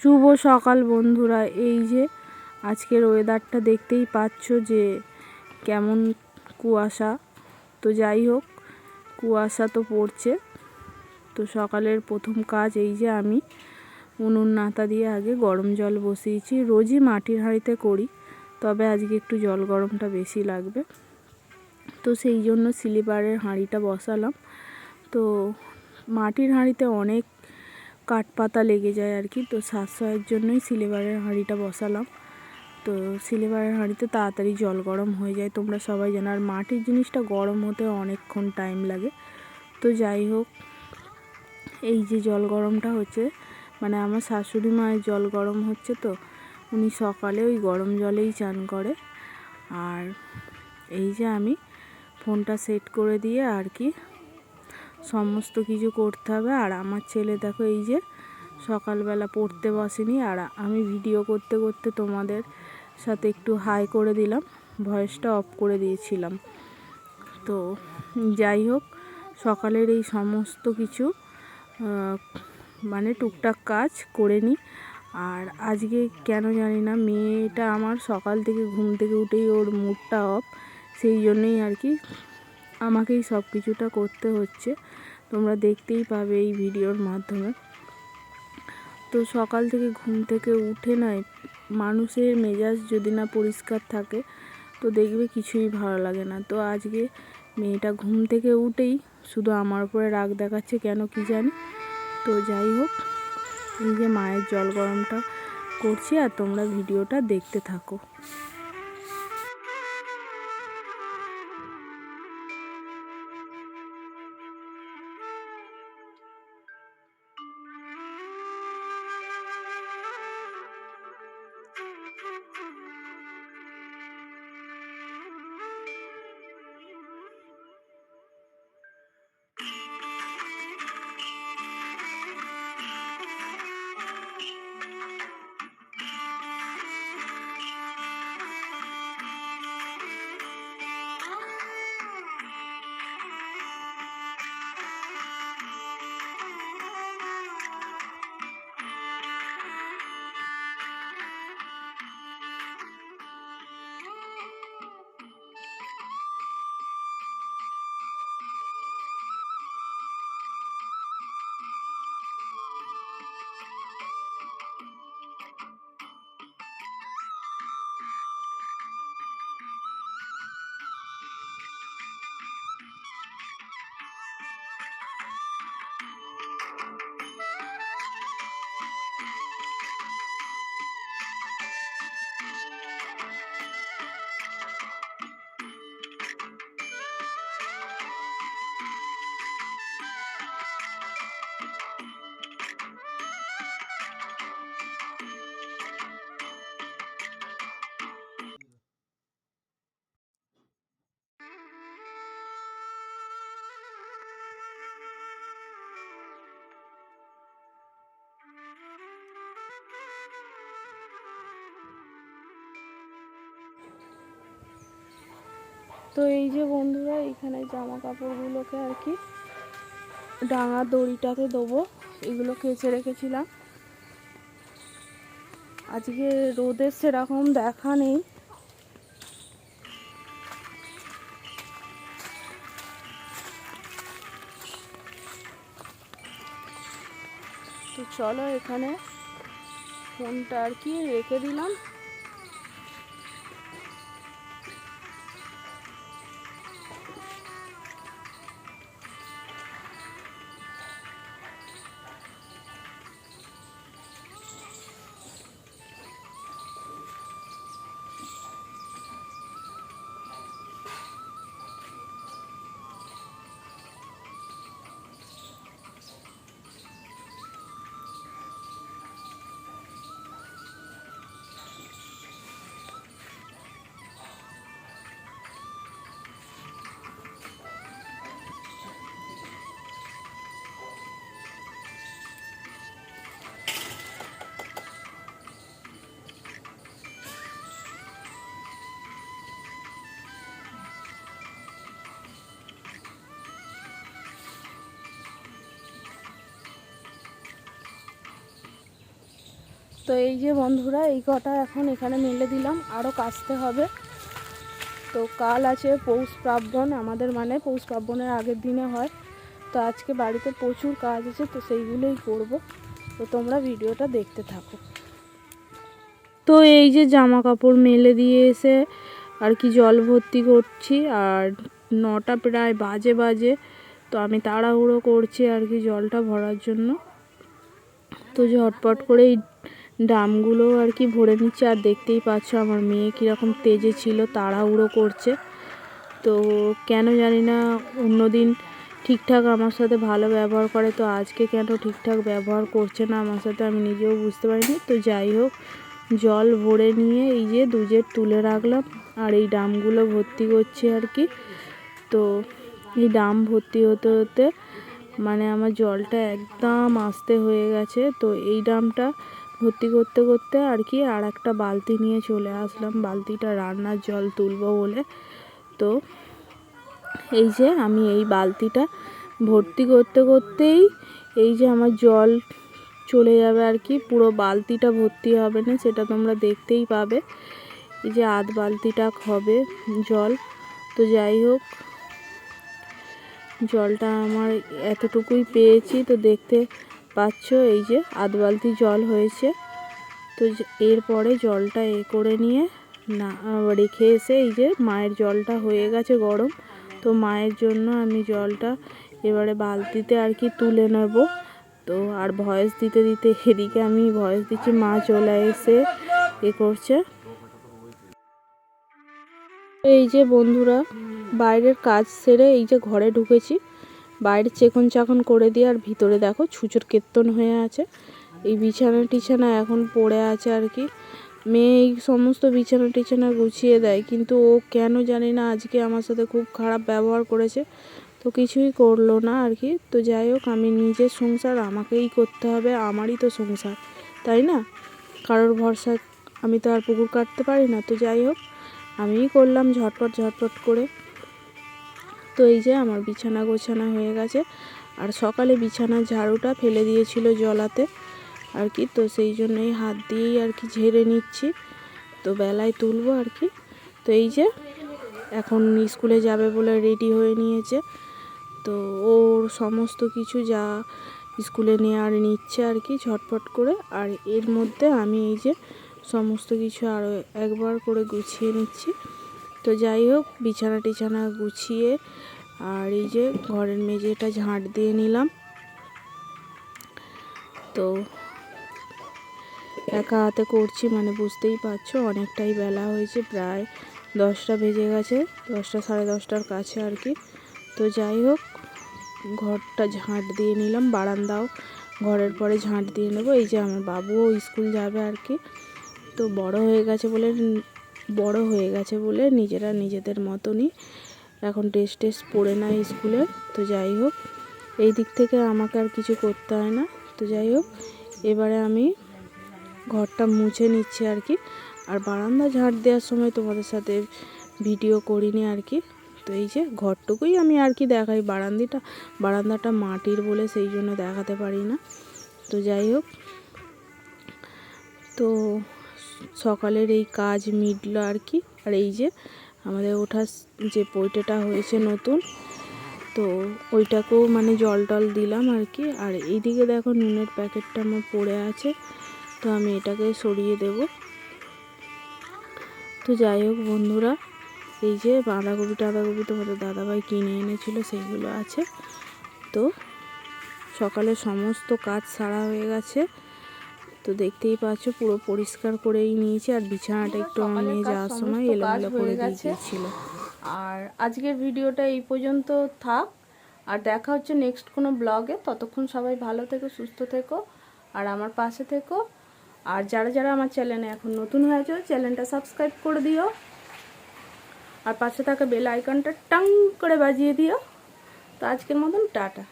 শুভ সকাল বন্ধুরা। এই যে আজকের ওয়েদারটা দেখতেই পাচ্ছ যে কেমন কুয়াশা। তো যাই হোক, কুয়াশা তো পড়ছে। তো সকালের প্রথম কাজ এই যে আমি উনুন নাতা দিয়ে আগে গরম জল বসিয়েছি। রোজই মাটির হাঁড়িতে করি, তবে আজকে একটু জল গরমটা বেশি লাগবে। তো সেই জন্য স্লিপারের হাঁড়িটা বসালাম। তো মাটির হাঁড়িতে অনেক কাঠ পাতা লেগে যায় আর কি। তো সাশ্রয়ের জন্যই সিলিভারের হাঁড়িটা বসালাম। তো সিলিভারের হাঁড়িতে তাড়াতাড়ি জল গরম হয়ে যায়। তোমরা সবাই জানো, আর মাটির জিনিসটা গরম হতে অনেকক্ষণ টাইম লাগে। তো যাই হোক, এই যে জল গরমটা হচ্ছে মানে আমার শাশুড়ি মায়ের জল গরম হচ্ছে তো, উনি সকালে ওই গরম জলেই চান করে। আর এই যে আমি ফোনটা সেট করে দিয়ে আর কি সমস্ত কিছু করতে হবে। আর আমার ছেলে দেখো এই যে সকালবেলা পড়তে বসেনি। আর আমি ভিডিও করতে করতে তোমাদের সাথে একটু হাই করে দিলাম। ভয়েসটা অফ করে দিয়েছিলাম। তো যাই হোক, সকালের এই সমস্ত কিছু মানে টুকটাক কাজ করে নিই আর আজকে কেন জানি না, মেয়েটা আমার সকাল থেকে ঘুম থেকে উঠেই ওর মুডটা অফ সেই জন্যই আর কি আমাকেই সব কিছুটা করতে হচ্ছে। তোমরা দেখতেই পাবে এই ভিডিওর মাধ্যমে। তো সকাল থেকে ঘুম থেকে উঠে নয় মানুষের মেজাজ যদি না পরিষ্কার থাকে, তো দেখবে কিছুই ভালো লাগে না। তো আজকে মেয়েটা ঘুম থেকে উঠেই শুধু আমার উপরে রাগ দেখাচ্ছে কেন কি জানি? তো যাই হোক, এই যে মায়ের জল গরমটা করছি আর তোমরা ভিডিওটা দেখতে থাকো। তো এই যে বন্ধুরা, এখানে জামা কাপড়গুলোকে আর কি ডাঙা দড়িটাতে দেবো। এগুলো কেচে রেখেছিলাম। আজকে রোদের সেরকম দেখা নেই। তো চলো এখানে ফোনটা আর কি রেখে দিলাম। তো এই যে বন্ধুরা, এই কটা এখন এখানে মেলে দিলাম। আরও কাচতে হবে। তো কাল আছে পৌষ প্রাবণ, আমাদের মানে পৌষ প্রাবণের আগের দিনে হয়। তো আজকে বাড়িতে প্রচুর কাজ আছে, তো সেইগুলোই করব। তো তোমরা ভিডিওটা দেখতে থাকো। তো এই যে জামা কাপড় মেলে দিয়ে এসে আর কি জল ভর্তি করছি, আর নটা প্রায় বাজে বাজে। তো আমি তাড়াহুড়ো করছি আর কি জলটা ভরার জন্য। তো ঝটপট করে এই ড্রামগুলো আর কি ভরে নিচ্ছে, আর দেখতেই পাচ্ছ আমার মেয়ে কীরকম তেজে ছিল, তাড়াহুড়ো করছে। তো কেন জানি না, অন্যদিন ঠিকঠাক আমার সাথে ভালো ব্যবহার করে, তো আজকে কেন ঠিকঠাক ব্যবহার করছে না আমার সাথে আমি নিজেও বুঝতে পারিনি। তো যাই হোক, জল ভরে নিয়ে এই যে দুজের তুলে রাখলাম, আর এই ড্রামগুলো ভর্তি করছি আর কি। তো এই ড্রাম ভর্তি হতে হতে মানে আমার জলটা একদম আস্তে হয়ে গেছে, তো এই ড্রামটা ভর্তি করতে করতে আর কি আর একটা বালতি নিয়ে চলে আসলাম। বালতিটা রান্নার জল তুলবো বলে। তো এই যে আমি এই বালতিটা ভর্তি করতে করতেই এই যে আমার জল চলে যাবে আর কি, পুরো বালতিটা ভর্তি হবে না, সেটা তোমরা দেখতেই পাবে। এই যে আধ বালতিটা হবে জল। তো যাই হোক, জলটা আমার এতটুকুই পেয়েছি। তো দেখতে পাচ্ছ, এই যে আধ বালতি জল হয়েছে। তো এরপরে জলটা এ করে নিয়ে না রেখে এসে এই যে মায়ের জলটা হয়ে গেছে গরম। তো মায়ের জন্য আমি জলটা এবারে বালতিতে আর কি তুলে নেব। তো আর ভয়েস দিতে দিতে এদিকে আমি ভয়েস দিচ্ছি, মা চলে এসে এ করছে। এই যে বন্ধুরা, বাইরের কাজ সেরে এই যে ঘরে ঢুকেছি। বাইরে চেকন চাকন করে দিয়ে আর ভিতরে দেখো ছুচোর কীর্তন হয়ে আছে। এই বিছানা টিছানা এখন পড়ে আছে আর কি। মেয়ে এই সমস্ত বিছানা টিছানা গুছিয়ে দেয়, কিন্তু ও কেন জানি না আজকে আমার সাথে খুব খারাপ ব্যবহার করেছে। তো কিছুই করল না আর কি। তো যাই হোক, আমি নিজের সংসার, আমাকেই করতে হবে, আমারই তো সংসার, তাই না? কারোর ভরসা আমি তো আর পুকুর কাটতে পারি না। তো যাই হোক, আমিই করলাম ঝটপট ঝটপট করে। তো এই যে আমার বিছানা গোছানা হয়ে গেছে। আর সকালে বিছানা ঝাড়ুটা ফেলে দিয়েছিল জলাতে আর কি। তো সেই জন্যই হাত দিয়েই আর কি ঝেড়ে নিচ্ছি। তো বেলায় তুলবো আর কি। তো এই যে এখন স্কুলে যাবে বলে রেডি হয়ে নিয়েছে। তো ওর সমস্ত কিছু যা স্কুলে নেওয়ার নিচ্ছে আর কি ঝটপট করে। আর এর মধ্যে আমি এই যে সমস্ত কিছু আরও একবার করে গুছিয়ে নিচ্ছি। তো যাই হোক, বিছানা টিছানা গুছিয়ে আর এই যে ঘরের মেঝেটা ঝাঁট দিয়ে নিলাম। তো একা হাতে করছি মানে বুঝতেই পারছ, অনেকটাই বেলা হয়েছে, প্রায় দশটা বেজে গেছে, দশটা সাড়ে দশটার কাছে আর কি। তো যাই হোক, ঘরটা ঝাঁট দিয়ে নিলাম, বারান্দাও ঘরের পরে ঝাঁট দিয়ে নেব। এই যে আমার বাবুও স্কুল যাবে আর কি। তো বড় হয়ে গেছে বলে বড় হয়ে গেছে বলে নিজেরা নিজেদের মতনই এখন টেস্ট টেস্ট পড়ে না স্কুলে তো যাই হোক, এই দিক থেকে আমাকে আর কিছু করতে হয় না, তো যাই হোক, এবারে আমি ঘরটা মুছে নিচ্ছি আর কি। আর বারান্দা ঝাড় দেওয়ার সময় তোমাদের সাথে ভিডিও করিনি আর কি। তো এই যে ঘরটুকুই আমি আর কি দেখাই, বারান্দিটা, বারান্দাটা মাটির বলে সেই জন্য দেখাতে পারি না। তো যাই হোক, তো সকালের এই কাজ মিটল আর কি। আর এই যে আমাদের ওঠার যে পৈটেটা হয়েছে নতুন, তো ওইটাকেও মানে জল টল দিলাম আর কি। আর এইদিকে দেখো নুনের প্যাকেটটা আমার পড়ে আছে, তো আমি এটাকে সরিয়ে দেব। তো যাই হোক বন্ধুরা, এই যে বাঁধাকপি টাঁধাকপি তোমাদের দাদাভাই কিনে এনেছিল, সেইগুলো আছে। তো সকালে সমস্ত কাজ সারা হয়ে গেছে। তো দেখতেই পাচ্ছ পুরো পরিষ্কার করেই নিয়েছি আর বিছানাটা একটু নিয়ে যাওয়ার সময় এলোমেলো করে দিয়েছিল আর আজকের ভিডিওটা এই পর্যন্ত থাক। আর দেখা হচ্ছে নেক্সট কোনো ব্লগে ততক্ষণ সবাই ভালো থেকো সুস্থ থেকো আর আমার পাশে থেকো। আর যারা যারা আমার চ্যানেলে এখন নতুন হয়েছে চ্যানেলটা সাবস্ক্রাইব করে দিও। আর পাশে থাকা বেল আইকনটা টাং করে বাজিয়ে দিও। তো আজকের মতন টাটা।